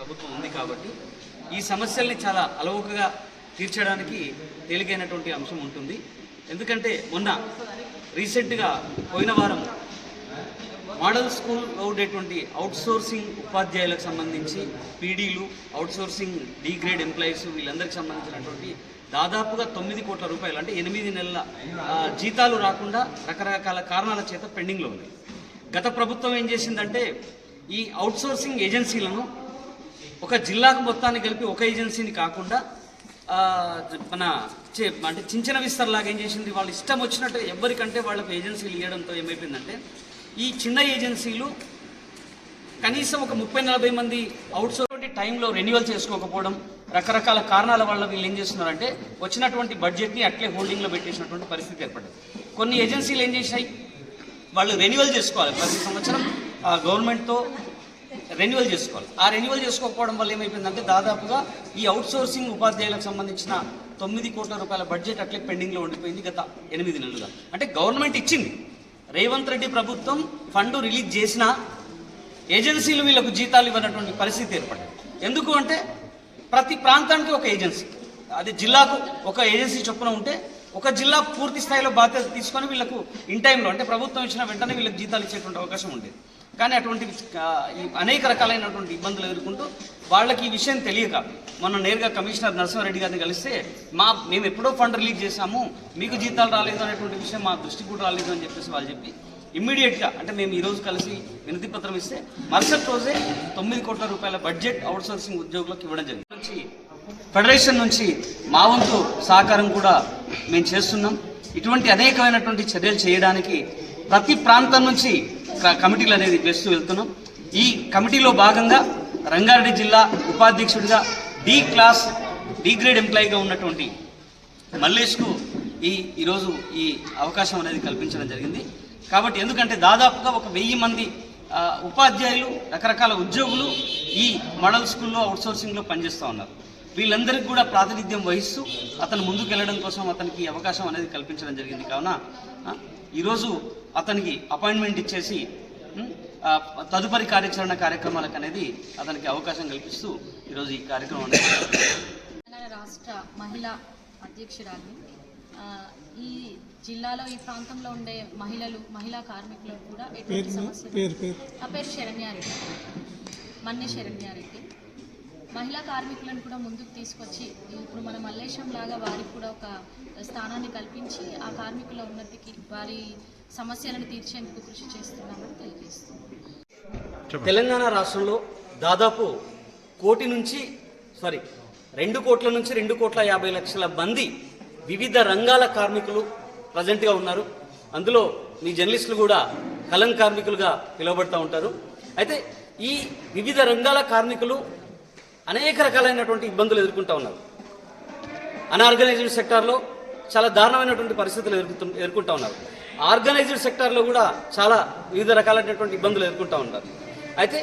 ప్రభుత్వం ఉంది కాబట్టి ఈ సమస్యల్ని చాలా అలవకగా తీర్చడానికి తేలికైనటువంటి అంశం ఉంటుంది. ఎందుకంటే మొన్న రీసెంట్గా పోయిన వారం మోడల్ స్కూల్లో ఉండేటువంటి అవుట్సోర్సింగ్ ఉపాధ్యాయులకు సంబంధించి పీడీలు అవుట్సోర్సింగ్ డీ గ్రేడ్ ఎంప్లాయీస్ వీళ్ళందరికీ సంబంధించినటువంటి దాదాపుగా తొమ్మిది కోట్ల రూపాయలు అంటే ఎనిమిది నెలల జీతాలు రాకుండా రకరకాల కారణాల చేత పెండింగ్లో ఉన్నాయి. గత ప్రభుత్వం ఏం చేసిందంటే ఈ అవుట్సోర్సింగ్ ఏజెన్సీలను ఒక జిల్లాకు మొత్తాన్ని కలిపి ఒక ఏజెన్సీని కాకుండా మన చే- అంటే చించిన విస్తరలాగా ఏం చేసింది? వాళ్ళు ఇష్టం వచ్చినట్టు ఎవరికంటే వాళ్ళకు ఏజెన్సీలు ఇవ్వడంతో ఏమైపోయిందంటే ఈ చిన్న ఏజెన్సీలు కనీసం ఒక ముప్పై నలభై మంది అవుట్సోర్స్ టైంలో రెన్యువల్ చేసుకోకపోవడం రకరకాల కారణాల వల్ల వీళ్ళు ఏం చేస్తున్నారంటే వచ్చినటువంటి బడ్జెట్ని అట్లే హోల్డింగ్లో పెట్టేసినటువంటి పరిస్థితి ఏర్పడింది కొన్ని ఏజెన్సీలు ఏం చేశాయి? వాళ్ళు రెన్యువల్ చేసుకోవాలి. ప్రతి సంవత్సరం గవర్నమెంట్తో రెన్యువల్ చేసుకోవాలి. ఆ రెన్యువల్ చేసుకోకపోవడం వల్ల ఏమైపోయిందంటే దాదాపుగా ఈ అవుట్సోర్సింగ్ ఉపాధ్యాయులకు సంబంధించిన తొమ్మిది కోట్ల రూపాయల బడ్జెట్ అట్లే పెండింగ్లో ఉండిపోయింది గత ఎనిమిది నెలలుగా. అంటే గవర్నమెంట్ ఇచ్చింది. రేవంత్ రెడ్డి ప్రభుత్వం ఫండ్ రిలీజ్ చేసిన ఏజెన్సీలు వీళ్ళకు జీతాలు ఇవ్వనటువంటి పరిస్థితి ఏర్పడింది. ఎందుకు అంటే ప్రతి ప్రాంతానికి ఒక ఏజెన్సీ. అది జిల్లాకు ఒక ఏజెన్సీ చొప్పున ఉంటే ఒక జిల్లా పూర్తి స్థాయిలో బాధ్యత తీసుకొని వీళ్ళకు ఇన్ టైంలో అంటే ప్రభుత్వం ఇచ్చిన వెంటనే వీళ్ళకి జీతాలు ఇచ్చేటువంటి అవకాశం ఉండేది. కానీ అటువంటి అనేక రకాలైనటువంటి ఇబ్బందులు ఎదుర్కొంటూ వాళ్ళకి ఈ విషయం తెలియక మొన్న నేరుగా కమిషనర్ నరసింహారెడ్డి గారిని కలిస్తే మా మేము ఎప్పుడో ఫండ్ రిలీజ్ చేశాము మీకు జీతాలు రాలేదు అనేటువంటి విషయం మా దృష్టికి కూడా రాలేదు అని చెప్పేసి వాళ్ళు చెప్పి ఇమ్మీడియట్గా అంటే మేము ఈరోజు కలిసి వినతి పత్రం ఇస్తే మరుసటి రోజే తొమ్మిది కోట్ల రూపాయల బడ్జెట్ అవుట్సోర్సింగ్ ఉద్యోగులకు ఇవ్వడం జరిగింది. నుంచి ఫెడరేషన్ నుంచి మా వంతు సహకారం కూడా మేము చేస్తున్నాం. ఇటువంటి అనేకమైనటువంటి చర్యలు చేయడానికి ప్రతి ప్రాంతం నుంచి కమిటీలు అనేది వేస్తూ వెళ్తున్నాం. ఈ కమిటీలో భాగంగా రంగారెడ్డి జిల్లా ఉపాధ్యక్షుడిగా డి క్లాస్ డి గ్రేడ్ ఎంప్లాయీగా ఉన్నటువంటి మల్లేష్కు ఈ ఈరోజు ఈ అవకాశం అనేది కల్పించడం జరిగింది. కాబట్టి ఎందుకంటే దాదాపుగా ఒక వెయ్యి మంది ఉపాధ్యాయులు రకరకాల ఉద్యోగులు ఈ మోడల్ స్కూల్లో అవుట్సోర్సింగ్లో పనిచేస్తూ ఉన్నారు. వీళ్ళందరికీ కూడా ప్రాతినిధ్యం వహిస్తూ అతను ముందుకు వెళ్ళడం కోసం అతనికి అవకాశం అనేది కల్పించడం జరిగింది. కావున ఈరోజు అతనికి అపాయింట్మెంట్ ఇచ్చేసి తదుపరి కార్యాచరణ కార్యక్రమాలకు అనేది అతనికి అవకాశం కల్పిస్తూ ఈరోజు ఈ కార్యక్రమం తెలంగాణ రాష్ట్ర మహిళా అధ్యక్షురాలు. ఈ జిల్లాలో ఈ ప్రాంతంలో ఉండే మహిళలు మహిళా కార్మికులకు కూడా ఎటువంటి సమస్యలు పేరు పేరు. నా పేరు శరణ్యారెడ్డి. మన్ని శరణ్యారెడ్డి. మహిళా కార్మికులను కూడా ముందుకు తీసుకొచ్చి ఇప్పుడు మన మల్లేశం లాగా వారికి కూడా ఒక స్థానాన్ని కల్పించి ఆ కార్మికుల ఉన్నతికి వారి సమస్యలను తీర్చేందుకు కృషి చేస్తున్నామని తెలియజేస్తున్నాం. తెలంగాణ రాష్ట్రంలో దాదాపు కోటి నుంచి సారీ రెండు కోట్ల నుంచి రెండు కోట్ల యాభై లక్షల మంది వివిధ రంగాల కార్మికులు ప్రజెంట్గా ఉన్నారు. అందులో మీ జర్నలిస్టులు కూడా కలం కార్మికులుగా పిలువబడుతూ ఉంటారు. అయితే ఈ వివిధ రంగాల కార్మికులు అనేక రకాలైనటువంటి ఇబ్బందులు ఎదుర్కొంటూ ఉన్నారు. అన్ఆర్గనైజ్డ్ సెక్టార్లో చాలా దారుణమైనటువంటి పరిస్థితులు ఎదుర్కొంటు ఎదుర్కొంటూ ఉన్నారు. ఆర్గనైజ్డ్ సెక్టార్లో కూడా చాలా వివిధ రకాలైనటువంటి ఇబ్బందులు ఎదుర్కొంటూ ఉంటారు అయితే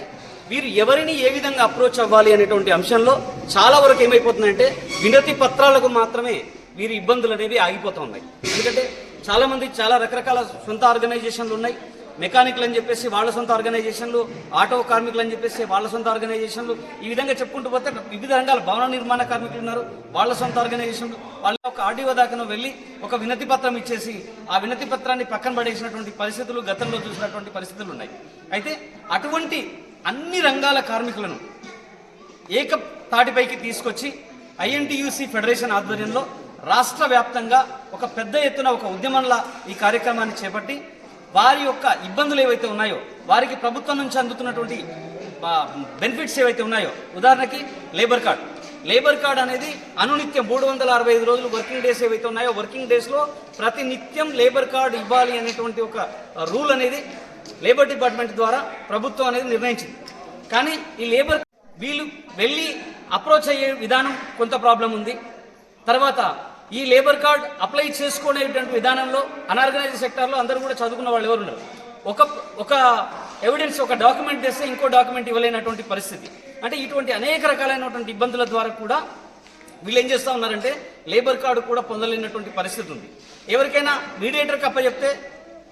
వీరు ఎవరిని ఏ విధంగా అప్రోచ్ అవ్వాలి అనేటువంటి అంశంలో చాలా వరకు ఏమైపోతుందంటే వినతి పత్రాలకు మాత్రమే వీరి ఇబ్బందులు అనేవి ఆగిపోతూ ఉన్నాయి. ఎందుకంటే చాలామంది చాలా రకరకాల సొంత ఆర్గనైజేషన్లు ఉన్నాయి. మెకానిక్లు అని చెప్పేసి వాళ్ళ సొంత ఆర్గనైజేషన్లు ఆటో కార్మికులు అని చెప్పేసి వాళ్ళ సొంత ఆర్గనైజేషన్లు ఈ విధంగా చెప్పుకుంటూ పోతే వివిధ రంగాల భవన నిర్మాణ కార్మికులు ఉన్నారు వాళ్ళ సొంత ఆర్గనైజేషన్లు. వాళ్ళ ఒక ఆర్డీఓ దాకా వెళ్ళి ఒక వినతి పత్రం ఇచ్చేసి ఆ వినతి పత్రాన్ని పక్కన పడేసినటువంటి పరిస్థితులు గతంలో చూసినటువంటి పరిస్థితులు ఉన్నాయి. అయితే అటువంటి అన్ని రంగాల కార్మికులను ఏక తాటిపైకి తీసుకొచ్చి ఐఎన్టీయూసీ ఫెడరేషన్ ఆధ్వర్యంలో రాష్ట్ర వ్యాప్తంగా ఒక పెద్ద ఎత్తున ఒక ఉద్యమంలా ఈ కార్యక్రమాన్ని చేపట్టి వారి యొక్క ఇబ్బందులు ఏవైతే ఉన్నాయో వారికి ప్రభుత్వం నుంచి అందుతున్నటువంటి బెనిఫిట్స్ ఏవైతే ఉన్నాయో ఉదాహరణకి లేబర్ కార్డ్ లేబర్ కార్డ్ అనేది అనునిత్యం మూడు వందల అరవై ఐదు రోజులు వర్కింగ్ డేస్ ఏవైతే ఉన్నాయో వర్కింగ్ డేస్లో ప్రతి నిత్యం లేబర్ కార్డ్ ఇవ్వాలి అనేటువంటి ఒక రూల్ అనేది లేబర్ డిపార్ట్మెంట్ ద్వారా ప్రభుత్వం అనేది నిర్ణయించింది. కానీ ఈ లేబర్ వీళ్ళు వెళ్ళి అప్రోచ్ అయ్యే విధానం కొంత ప్రాబ్లం ఉంది. తర్వాత ఈ లేబర్ కార్డ్ అప్లై చేసుకునేటువంటి విధానంలో అనార్గనైజ్డ్ సెక్టార్లో అందరూ కూడా చదువుకున్న వాళ్ళు ఎవరు ఉన్నారు? ఒక ఒక ఎవిడెన్స్ ఒక డాక్యుమెంట్ తెస్తే ఇంకో డాక్యుమెంట్ ఇవ్వలేనటువంటి పరిస్థితి. అంటే ఇటువంటి అనేక రకాలైనటువంటి ఇబ్బందుల ద్వారా కూడా వీళ్ళు ఏం చేస్తూ ఉన్నారంటే లేబర్ కార్డు కూడా పొందలేనటువంటి పరిస్థితి ఉంది. ఎవరికైనా మీడియేటర్కి అప్పచెప్తే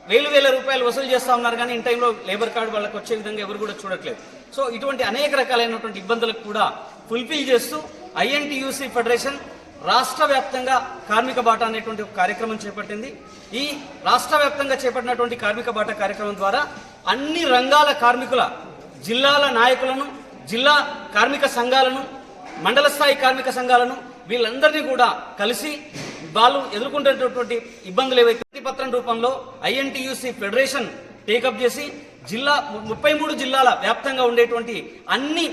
వేలు వేల రూపాయలు వసూలు చేస్తూ ఉన్నారు కానీ ఇన్ టైంలో లేబర్ కార్డు వాళ్ళకి వచ్చే విధంగా ఎవరు కూడా చూడట్లేదు. సో ఇటువంటి అనేక రకాలైనటువంటి ఇబ్బందులకు కూడా ఫుల్ఫిల్ చేస్తూ ఐఎన్టీయూసీ ఫెడరేషన్ రాష్ట్ర వ్యాప్తంగా కార్మిక బాట అనేటువంటి ఒక కార్యక్రమం చేపట్టింది. ఈ రాష్ట్ర వ్యాప్తంగా చేపట్టినటువంటి కార్మిక బాట కార్యక్రమం ద్వారా అన్ని రంగాల కార్మికుల జిల్లాల నాయకులను జిల్లా కార్మిక సంఘాలను మండల స్థాయి కార్మిక సంఘాలను వీళ్ళందరినీ కూడా కలిసి వాళ్ళు ఎదుర్కొంటున్నటువంటి ఇబ్బందులు ఏవైతే పత్రం రూపంలో ఐఎన్టీయూసీ ఫెడరేషన్ టేకప్ చేసి జిల్లా ముప్పై మూడు జిల్లాల వ్యాప్తంగా ఉండేటువంటి అన్ని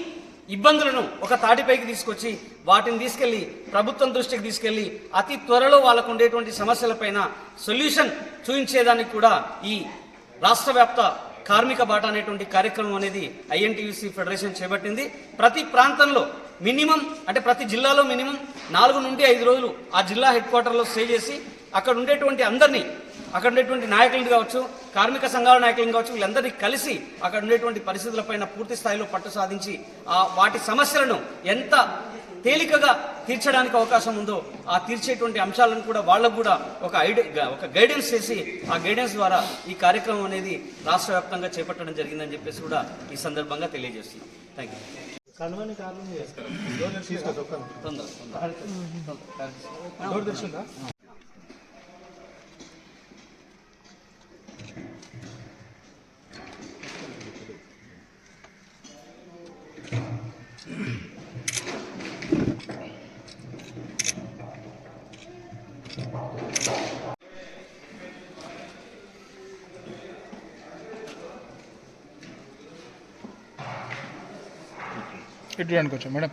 ఇబ్బందులను ఒక తాటిపైకి తీసుకొచ్చి వాటిని తీసుకెళ్ళి ప్రభుత్వం దృష్టికి తీసుకెళ్ళి అతి త్వరలో వాళ్ళకు ఉండేటువంటి సమస్యలపైన సొల్యూషన్ చూపించేదానికి కూడా ఈ రాష్ట్ర వ్యాప్త కార్మిక బాట అనేటువంటి కార్యక్రమం అనేది ఐఎన్టీయూసీ ఫెడరేషన్ చేపట్టింది. ప్రతి ప్రాంతంలో మినిమం అంటే ప్రతి జిల్లాలో మినిమం నాలుగు నుండి ఐదు రోజులు ఆ జిల్లా హెడ్ క్వార్టర్లో స్టే చేసి అక్కడ ఉండేటువంటి అందరినీ అక్కడ ఉండేటువంటి నాయకులను కావచ్చు కార్మిక సంఘాల నాయకులను కావచ్చు వీళ్ళందరినీ కలిసి అక్కడ ఉండేటువంటి పరిస్థితులపైన పూర్తి స్థాయిలో పట్టు సాధించి ఆ వాటి సమస్యలను ఎంత తేలికగా తీర్చడానికి అవకాశం ఉందో ఆ తీర్చేటువంటి అంశాలను కూడా వాళ్ళకు కూడా ఒక ఐడియా ఒక గైడెన్స్ చేసి ఆ గైడెన్స్ ద్వారా ఈ కార్యక్రమం అనేది రాష్ట్ర వ్యాప్తంగా చేపట్టడం జరిగిందని చెప్పేసి కూడా ఈ సందర్భంగా తెలియజేస్తున్నాం. థ్యాంక్ యూ కనుమని కారణం ఇటు అనుకోవచ్చు మేడం.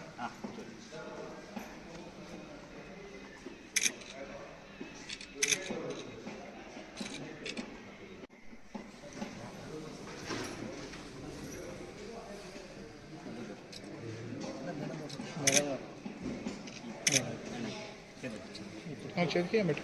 ఆ, చేతికి ఏం పెట్టు